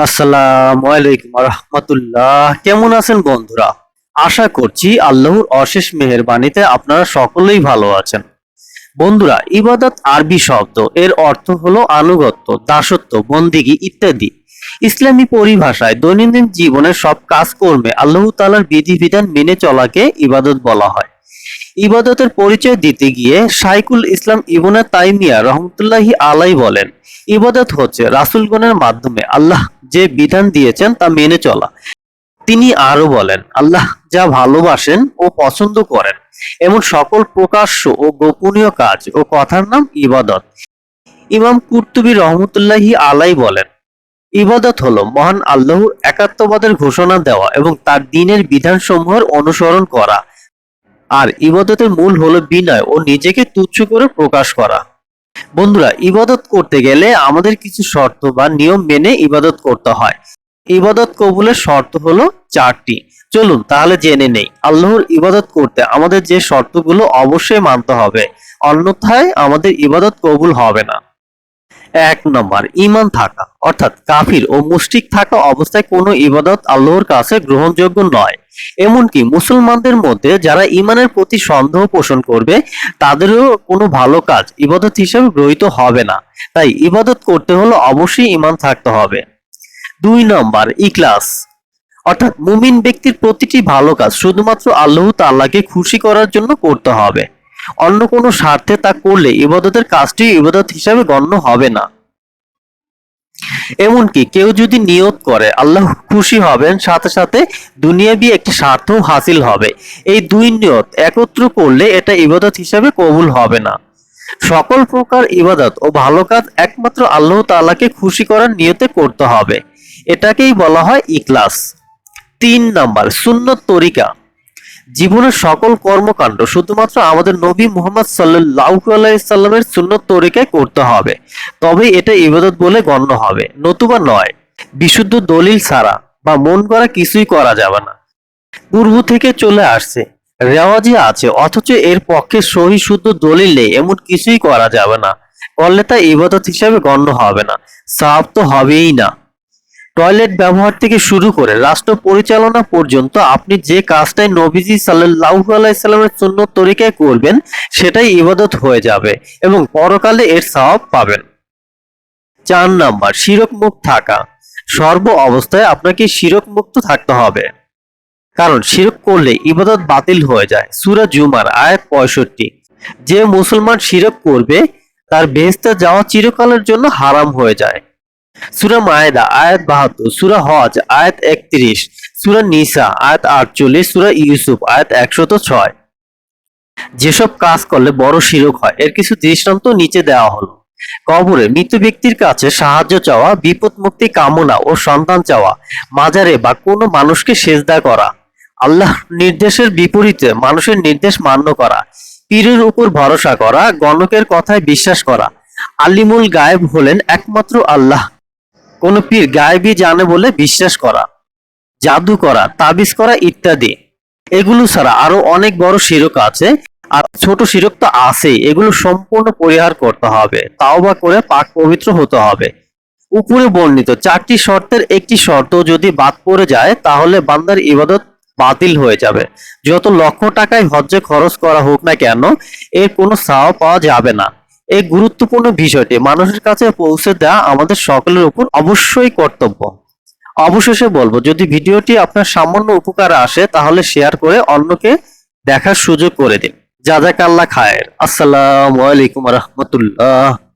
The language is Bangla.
আসসালামু আলাইকুম রহমতুল্লাহ। কেমন আছেন বন্ধুরা? আশা করছি আল্লাহর অশেষ মেহেরবানিতে আপনারা সকলেই ভালো আছেন। বন্ধুরা, ইবাদত আরবি শব্দ, এর অর্থ হলো আনুগত্য, দাসত্ব, বন্দিগি ইত্যাদি। ইসলামী পরিভাষায় দৈনন্দিন জীবনের সব কাজকর্মে আল্লাহ তালার বিধিবিধান মেনে চলাকে ইবাদত বলা হয়। ইবাদতের পরিচয় দিতে গিয়ে সাইকুল ইসলাম ইবনে তাইমিয়া রহমতুল্লাহি আলাই বলেন, ইবাদত হচ্ছে রাসুলগণের মাধ্যমে আল্লাহ যে বিধান দিয়েছেন তা মেনে চলা। তিনি আরও বলেন, আল্লাহ যা ভালোবাসেন ও পছন্দ করেন, এমন সকল প্রকাশ্য ও গোপনীয় কাজ ও কথার নাম ইবাদত। ইমাম কুর্তুবী রহমতুল্লাহি আলাই বলেন, ইবাদত হলো মহান আল্লাহর একাত্মবাদের ঘোষণা দেওয়া এবং তার দিনের বিধানসমূহের অনুসরণ করা। আর ইবাদতের মূল হলো বিনয় ও নিজেকে তুচ্ছ করে প্রকাশ করা। বন্ধুরা, ইবাদত করতে গেলে আমাদের কিছু শর্ত বা নিয়ম মেনে ইবাদত করতে হয়। ইবাদত কবুলের শর্ত হলো চারটি। চলুন তাহলে জেনে নেই, আল্লাহর ইবাদত করতে আমাদের যে শর্তগুলো অবশ্যই মানতে হবে। অন্যথায় আমাদের ইবাদত কবুল হবে না। এক নম্বর ইমান থাকা। অর্থাৎ কাফির ও মুশরিক থাকা অবস্থায় কোনো ইবাদত আল্লাহর কাছে গ্রহণযোগ্য নয়। এমনকি মুসলমানদের মধ্যে যারা ইমানের প্রতি সন্দেহ পোষণ করবে, তাদেরও কোনো ভালো কাজ ইবাদত হিসেবে গ্রহীত হবে না। তাই ইবাদত করতে হলে অবশ্যই ইমান থাকতে হবে। দুই নম্বর, ইখলাস। অর্থাৎ মুমিন ব্যক্তির প্রতিটি ভালো কাজ শুধুমাত্র আল্লাহ তাআলাকে খুশি করার জন্য করতে হবে। অন্য কোনো স্বার্থে তা করলে ইবাদতের কাজটি ইবাদত হিসাবে গণ্য হবে না। এমনকি কেউ যদি নিয়ত করে, আল্লাহ খুশি হবেন, সাথে সাথে দুনিয়াবি একটি স্বার্থ হাসিল হবে। এই দুই নিয়ত একত্র করলে এটা ইবাদত হিসাবে কবুল হবে না। সকল প্রকার ইবাদত ও ভালো কাজ একমাত্র আল্লাহ তাআলাকে খুশি করার নিয়তে করতে হবে। এটাকেই বলা হয় ইকলাস তিন নাম্বার, সুন্নত তরিকা। জীবনের সকল কর্মকাণ্ড শুধুমাত্র আমাদের নবী মুহাম্মদ সাল্লাল্লাহু আলাইহি সাল্লামের সুন্নত তরিকায় করতে হবে। তবে এটা ইবাদত বলে গণ্য হবে। নতুবা নয়, বিশুদ্ধ দলিল ছাড়া বা মন করা কিছুই করা যাবে না। পূর্ব থেকে চলে আসছে, রেওয়াজি আছে, অথচ এর পক্ষে সহি শুদ্ধ দলিল নেই, এমন কিছুই করা যাবে না। করলে তা ইবাদত হিসাবে গণ্য হবে না। সাহাব তো হবেই না। টয়লেট ব্যবহার থেকে শুরু করে রাষ্ট্র পরিচালনা পর্যন্ত আপনি যে কাজটাই নবীজি সাল্লাল্লাহু আলাইসাল্লামের সুন্নত তরিকায় করবেন, সেটাই ইবাদত হয়ে যাবে এবং পরকালে এর সওয়াব পাবেন। চার নাম্বার শিরক মুক্ত থাকা। সর্ব অবস্থায় আপনাকে শিরক মুক্ত থাকতে হবে। কারণ শিরক করলে ইবাদত বাতিল হয়ে যায়। সূরা জুমার আয়াত পঁয়ষট্টি। যে মুসলমান শিরক করবে, তার বেহেস্তে যাওয়া চিরকালের জন্য হারাম হয়ে যায়। সুরা মায়েদা, আয়াত বাহাত্তর, সুরা হজ, আয়াত একত্রিশ, সুরা নিসা, আয়াত আটচল্লিশ, সুরা ইউসুফ, আয়াত একশত ছয়। যেসব কাজ করলে বড় শিরক হয়, এর কিছু দৃষ্টান্ত নিচে দেওয়া হলো। কবরে মৃত ব্যক্তির কাছে সাহায্য চাওয়া, বিপদ মুক্তি কামনা ও সন্তান চাওয়া, মাজারে বা কোনো মানুষকে সেজদা করা আল্লাহ নির্দেশের বিপরীতে মানুষের নির্দেশ মান্য করা, পীরের উপর ভরসা করা, গণকের কথায় বিশ্বাস করা, আলিমুল গায়েব হলেন একমাত্র আল্লাহ। কোন পীর গায়েবী জানে বলে বিশ্বাস করা, জাদু করা, তাবিজ করা ইত্যাদি। এগুলো ছাড়া আরও অনেক বড় শিরক আছে আর ছোট শিরক তো আছেই। এগুলো সম্পূর্ণ পরিহার করতে হবে, তাও বা করে পাক পবিত্র হতে হবে। উপরে বর্ণিত চারটি শর্তের একটি শর্ত যদি বাদ পড়ে যায়, তাহলে বান্দার ইবাদত বাতিল হয়ে যাবে। যত লক্ষ টাকায় হজ্জে খরচ করা হোক না কেন, এর কোনো সাওয়া পাওয়া যাবে না। এই গুরুত্বপূর্ণ বিষয়টি মানুষের কাছে পৌঁছে দেওয়া আমাদের সকলের উপর অবশ্যই কর্তব্য। অবশেষে বলব, যদি ভিডিওটি আপনার সামান্য উপকারে আসে, তাহলে শেয়ার করে অন্যকে দেখার সুযোগ করে দিন। জাজাকাল্লা খায়ের। আসসালামু আলাইকুম রহমতুল্লাহ।